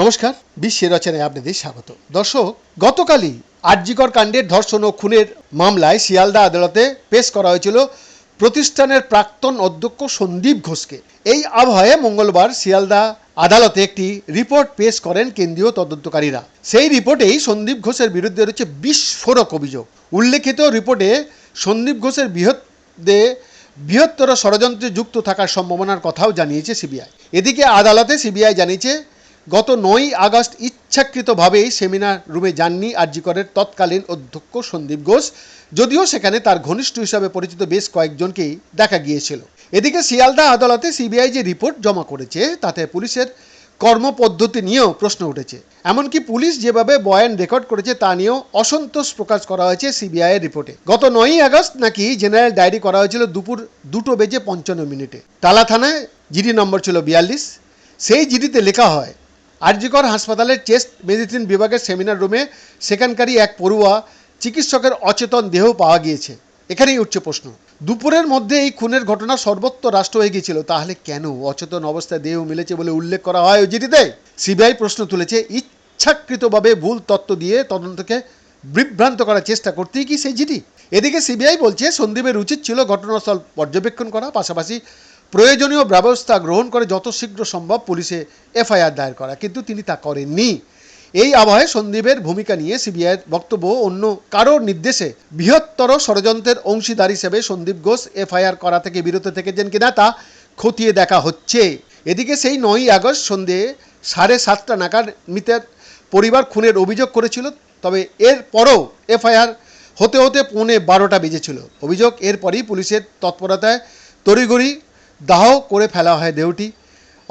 নমস্কার, বিশ্বের রচনায় আপনাদের স্বাগত। দর্শক, গতকালই আরজিকর কাণ্ডের ধর্ষণ ও খুনের মামলায় শিয়ালদা আদালতে পেশ করা হয়েছিল প্রতিষ্ঠানের প্রাক্তন অধ্যক্ষ সন্দীপ ঘোষকে। এই আবহাওয়ায় মঙ্গলবার শিয়ালদা আদালতে একটি রিপোর্ট পেশ করেন কেন্দ্রীয় তদন্তকারীরা। সেই রিপোর্টেই সন্দীপ ঘোষের বিরুদ্ধে রয়েছে বিস্ফোরক অভিযোগ। উল্লেখিত রিপোর্টে সন্দীপ ঘোষের বৃহৎ বৃহত্তর ষড়যন্ত্রে যুক্ত থাকার সম্ভাবনার কথাও জানিয়েছে সিবিআই। এদিকে আদালতে সিবিআই জানিয়েছে, গত নয় আগস্ট ইচ্ছাকৃতভাবেই সেমিনার রুমে যাননি আরজিকরের তৎকালীন অধ্যক্ষ সন্দীপ ঘোষ, যদিও সেখানে তার ঘনিষ্ঠ হিসাবে পরিচিত বেশ কয়েকজনকেই দেখা গিয়েছিল। এদিকে শিয়ালদা আদালতে সিবিআই যে রিপোর্ট জমা করেছে, তাতে পুলিশের কর্মপদ্ধতি নিয়েও প্রশ্ন উঠেছে। এমনকি পুলিশ যেভাবে বয়ান রেকর্ড করেছে তা নিয়েও অসন্তোষ প্রকাশ করা হয়েছে সিবিআই রিপোর্টে। গত নয়ই আগস্ট নাকি জেনারেল ডায়েরি করা হয়েছিল দুপুর দুটো বেজে পঞ্চান্ন মিনিটে। টালা থানায় জিডি নম্বর ছিল বিয়াল্লিশ। সেই জিডিতে লেখা হয়, আরজিকর হাসপাতালের চেস্ট মেডিসিন বিভাগের সেমিনার রুমে সেখানকারই এক পড়ুয়া চিকিৎসকের অচেতন দেহ পাওয়া গিয়েছে। এখানেই উঠছে প্রশ্ন। দুপুরের মধ্যে এই খুনের ঘটনা সর্বত্র রাষ্ট্র হয়ে গিয়েছিল তাহলে কেন? অচেতন অবস্থায় দেহ মিলেছে বলে উল্লেখ করা হয় ওই চিঠিতে সিবিআই প্রশ্ন তুলেছে, ইচ্ছাকৃতভাবে ভুল তত্ত্ব দিয়ে তদন্তকে বিভ্রান্ত করার চেষ্টা করতেই কি সেই চিঠি এদিকে সিবিআই বলছে, সন্দীপের উচিত ছিল ঘটনাস্থল পর্যবেক্ষণ করা, পাশাপাশি প্রয়োজনীয় ব্যবস্থা গ্রহণ করে যত শীঘ্র সম্ভব পুলিশে এফআইআর দায়ের করা, কিন্তু তিনি তা করেননি। এই আবহে সন্দীপের ভূমিকা নিয়ে সিবিআইয়ের বক্তব্য অন্য কারোর নির্দেশে বৃহত্তর ষড়যন্ত্রের অংশীদার হিসেবে সন্দীপ ঘোষ এফআইআর করা থেকে বিরত থেকেছেন কিনা তা খতিয়ে দেখা হচ্ছে। এদিকে সেই নয়ই আগস্ট সন্ধে সাড়ে সাতটা নাগাদ মৃতের পরিবার খুনের অভিযোগ করেছিল, তবে এর পরও এফআইআর হতে হতে পৌনে বারোটা বেজেছিল। অভিযোগ এরপরই পুলিশের তৎপরতায় তড়িঘড়ি দাহ করে ফেলা হয় দেহটি।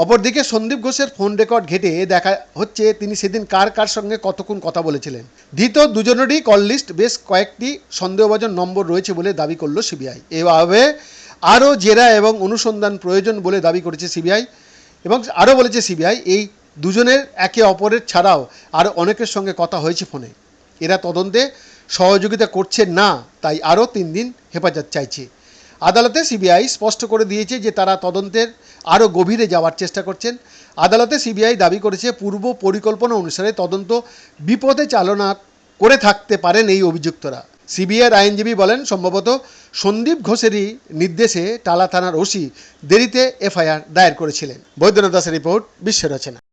অপরদিকে সন্দীপ ঘোষের ফোন রেকর্ড ঘেটে দেখা হচ্ছে তিনি সেদিন কার কার সঙ্গে কতক্ষণ কথা বলেছিলেন। ধৃত দুজনেরই কল লিস্ট বেশ কয়েকটি সন্দেহভাজন নম্বর রয়েছে বলে দাবি করল সিবিআই। এভাবে আরও জেরা এবং অনুসন্ধান প্রয়োজন বলে দাবি করেছে সিবিআই এবং আরও বলেছে সিবিআই, এই দুজনের একে অপরের ছাড়াও আরও অনেকের সঙ্গে কথা হয়েছে ফোনে এরা তদন্তে সহযোগিতা করছে না, তাই আরও তিন দিন হেফাজত চাইছে। আদালতে সিবিআই স্পষ্ট করে দিয়েছে যে তারা তদন্তের আরও গভীরে যাওয়ার চেষ্টা করছেন। আদালতে সিবিআই দাবি করেছে, পূর্ব পরিকল্পনা অনুসারে তদন্ত বিপদে চালনা করে থাকতে পারেন এই অভিযুক্তরা। সিবিআইয়ের আইনজীবী বলেন, সম্ভবত সন্দীপ ঘোষেরই নির্দেশে টালা থানার ওসি দেরিতে এফআইআর দায়ের করেছিলেন। বৈদ্যনাথ দাসের রিপোর্ট, বিশ্ব রচনা।